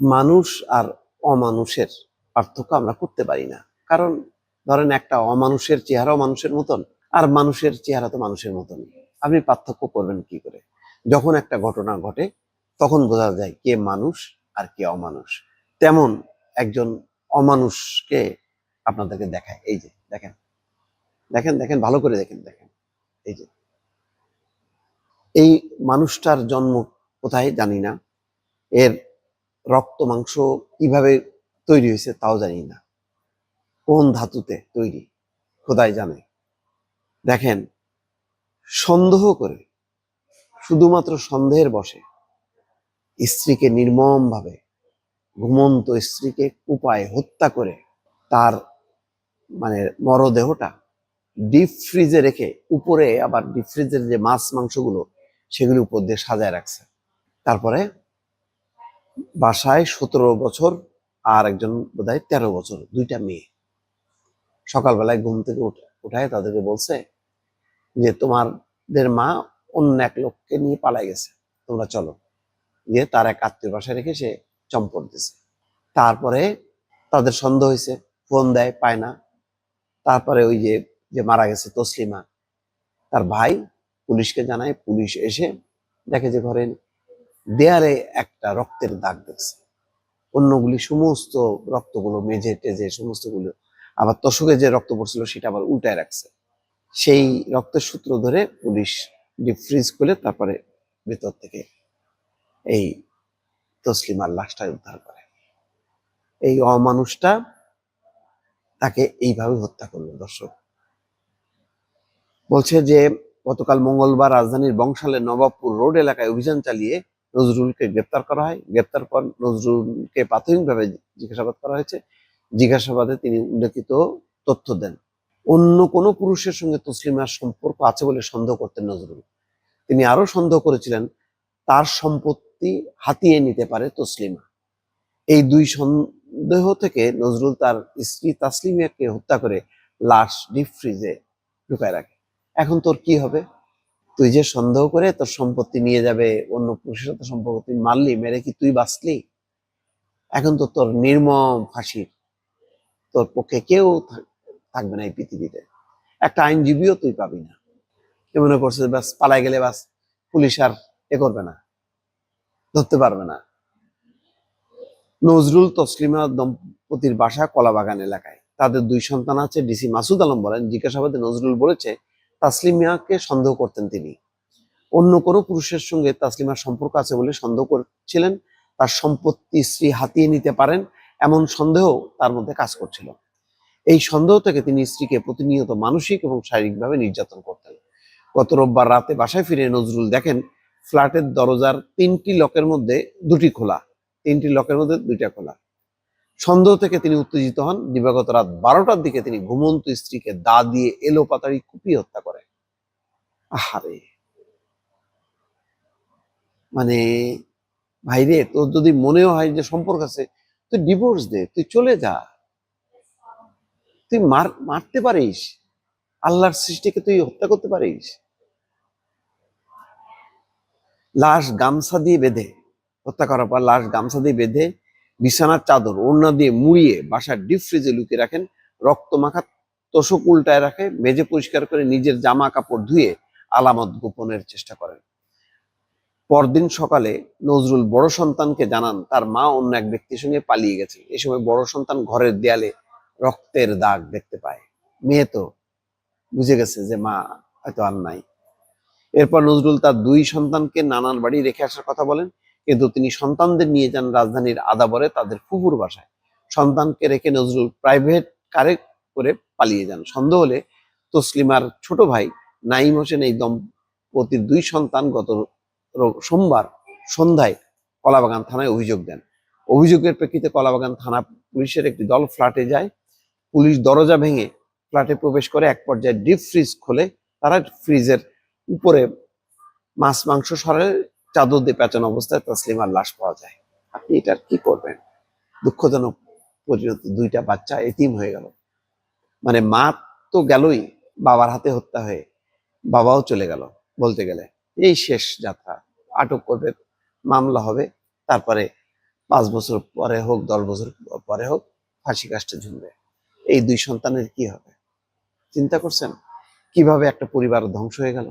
মানুষ আর অমানুষের পার্থক্য আমরা করতে পারি না। কারণ ধরেন একটা অমানুষের চেহারাও মানুষের মতন, আর মানুষের চেহারা তো মানুষের মতন। আপনি পার্থক্য করবেন কি করে? যখন একটা ঘটনা ঘটে, তখন বোঝা যায় কে মানুষ আর কে অমানুষ। তেমন একজন অমানুষকে আপনাদেরকে দেখায়। এই যে, দেখেন। দেখেন দেখেন, ভালো করে দেখেন দেখেন। এই যে। এই মানুষটার জন্ম কোথায় জানি না। এর রক্ত, মাংস কীভাবে তৈরি হয়েছে তাও জানি না। কোন ধাতুতে তৈরি? খোদাই জানে। দেখেন, সন্দেহ করে, শুধুমাত্র সন্দেহের বসে স্ত্রীকে নির্মমভাবে, ঘুমন্ত স্ত্রীকে কুপায় হত্যা করে, তার মানে মরদেহটা ডিপ ফ্রিজে রেখে উপরে আবার ডিপ ফ্রিজের যে মাছ, মাংসগুলো, সেগুলো উপর দিয়ে সাজায় রাখছে। তারপরে বাসায় সতেরো বছর আর একজন বোধ হয় তেরো বছর, দুইটা মেয়ে। সকালবেলায় ঘুম থেকে উঠে, উঠায় তাদেরকে বলছে যে, তোমাদের মা অন্য এক লোককে নিয়ে পালাই গেছে। তোমরা চলো। দিয়ে তার এক আত্মীয় বাসায় রেখে সে চম্পট দিছে। তারপরে তাদের সন্দেহ হয়েছে, ফোন দেয়, পায় না। তারপরে ওই যে যে মারা গেছে তসলিমা, তার ভাই পুলিশকে জানায়, পুলিশ এসে দেখে যে ঘরে দেয়ালে একটা রক্তের দাগ দেখছে। অন্যগুলি সমস্ত রক্তগুলো মেঝে টেজে সমস্তগুলো আবার তোষকে যে রক্ত পড়ছিল সেটা আবার উল্টায় রাখছে। সেই রক্তের সূত্র ধরে পুলিশ ডিপ ফ্রিজ করে তারপরে ভেতর থেকে এই তসলিমার লাশটা উদ্ধার করে। এই অমানুষটা তাকে এইভাবে হত্যা করল, দর্শক। বলছে যে গতকাল মঙ্গলবার রাজধানীর বংশালের নবাবপুর রোড এলাকায় অভিযান চালিয়ে নজরুলকে গ্রেপ্তার করা হয়। গ্রেপ্তার পর নজরুলকে প্রাথমিকভাবে জিজ্ঞাসাবাদ করা হয়েছে। জিজ্ঞাসাবাদে তিনি উল্লেখিত তথ্য দেন। অন্য কোনো পুরুষের সঙ্গে তসলিমার সম্পর্ক আছে বলে সন্দেহ করতেন নজরুল। তিনি আরও সন্দেহ করেছিলেন, তার সম্পত্তি হাতিয়ে নিতে পারে তসলিমা। এই দুই সন্দেহ থেকে নজরুল তার স্ত্রী তাসলিমিয়াকে হত্যা করে লাশ ডিপ ফ্রিজে ঢুকায় রাখে। এখন তোর কি হবে? তুই যে সন্দেহ করে তোর সম্পত্তি নিয়ে যাবে, অন্য পুরুষের সাথে সম্পর্ক তুই মারলি, মেরে কি তুই বাঁচলি? এখন তো তোর নির্মম ফাঁসির। তোর পক্ষে কেউ থাকবে না এই পৃথিবীতে। একটা আইনজীবীও তুই পাবি না। মনে করছে বাস পালাই গেলে বাস পুলিশ আর এ করবে না। ধরতে পারবে না। নজরুল তসলিমা দম্পতির বাসা কলাবাগান এলাকায়। তাদের দুই সন্তান আছে, ডিসি মাসুদ আলম বলেন। জিজ্ঞাসাবাদে নজরুল বলেছে তাসলিমিয়াকে সন্দেহ করতেন তিনি। অন্য কোনো পুরুষের সঙ্গে তাসলিমার সম্পর্ক আছে বলে সন্দেহ করছিলেন, তার সম্পত্তি স্ত্রী হাতিয়ে নিতে পারেন এমন সন্দেহ তার মধ্যে কাজ করছিল। এই সন্দেহ থেকে তিনি স্ত্রীকে প্রতিনিয়ত মানসিক এবং শারীরিকভাবে নির্যাতন করতেন। গত রোববার রাতে বাসায় ফিরে নজরুল দেখেন, ফ্ল্যাটের দরজার তিনটি লকের মধ্যে দুটি খোলা। তিনটি লকের মধ্যে দুইটা খোলা। সন্দেহ থেকে তিনি উত্তেজিত হন। দিবাগত রাত বারোটার দিকে তিনি ঘুমন্ত স্ত্রীকে দা দিয়ে এলো পাতাড়ি কুপিয়ে হত্যা করেন আহারে। মানে ভাইরে, তোর যদি মনেও হয় যে সম্পর্ক আছে, তুই ডিভোর্স দে, তুই চলে যা। তুই মার, মারতে পারিস। আল্লাহর সৃষ্টিকে তুই হত্যা করতে পারিস। লাশ গামছা দিয়ে বেঁধে, হত্যা করার পর লাশ গামছা দিয়ে বেঁধে বিছানার চাদর, ওড়না দিয়ে মুড়িয়ে বাসার ডিপ ফ্রিজে লুকিয়ে রাখেন, রক্ত মাখা তোষক উল্টায় রাখে, মেঝে পরিষ্কার করে নিজের জামা কাপড় ধুয়ে আলামত গোপনের চেষ্টা করেন। পরদিন সকালে নজরুল বড় সন্তানকে জানান, তার মা অন্য এক ব্যক্তির সঙ্গে পালিয়ে গেছে। এ সময় বড় সন্তান ঘরের দেয়ালে রক্তের দাগ দেখতে পায়। মেয়ে তো বুঝে গেছে যে মা হয়তো আর নাই। এরপর নজরুল তার দুই সন্তানকে নানান বাড়ি রেখে আসার কথা বলেন। কিন্তু তিনি সন্তানদের নিয়ে যান রাজধানীর আদাবরে তাদের ফুপুর বাসায়। সন্তানকে রেখে নজরুল প্রাইভেট কারে করে পালিয়ে যান। সন্দেহ হলে তসলিমার ছোট ভাই নাইম হোসেন এই দম্পতির দুই সন্তান গত সোমবার সন্ধ্যায় কলাবাগান থানায় অভিযোগ দেন। অভিযোগের প্রেক্ষিতে কলাবাগান থানা পুলিশের একটি দল ফ্ল্যাটে যায়। পুলিশ দরজা ভেঙে ফ্ল্যাটে প্রবেশ করে এক পর্যায়ে ডিপ ফ্রিজ খোলে। তারা ফ্রিজের উপরে মাছ, মাংস সরে চাদর দিয়ে পেঁচানো অবস্থায় তাসলিমার লাশ পাওয়া যায়। আপনি এটার কি করবেন? দুঃখজনক পরিণত দুইটা বাচ্চা এতিম হয়ে গেল। মানে মা তো গেলই, বাবার হাতে হত্যা হয়ে বাবাও চলে গেল বলতে গেলে। এই শেষ যাত্রা। আটক করবে, মামলা হবে, তারপরে পাঁচ বছর পরে হোক, দশ বছর পরে হোক, ফাঁসি কাষ্টে ঝুলবে। এই দুই সন্তানের কি হবে? চিন্তা করছেন? কীভাবে একটা পরিবার ধ্বংস হয়ে গেল?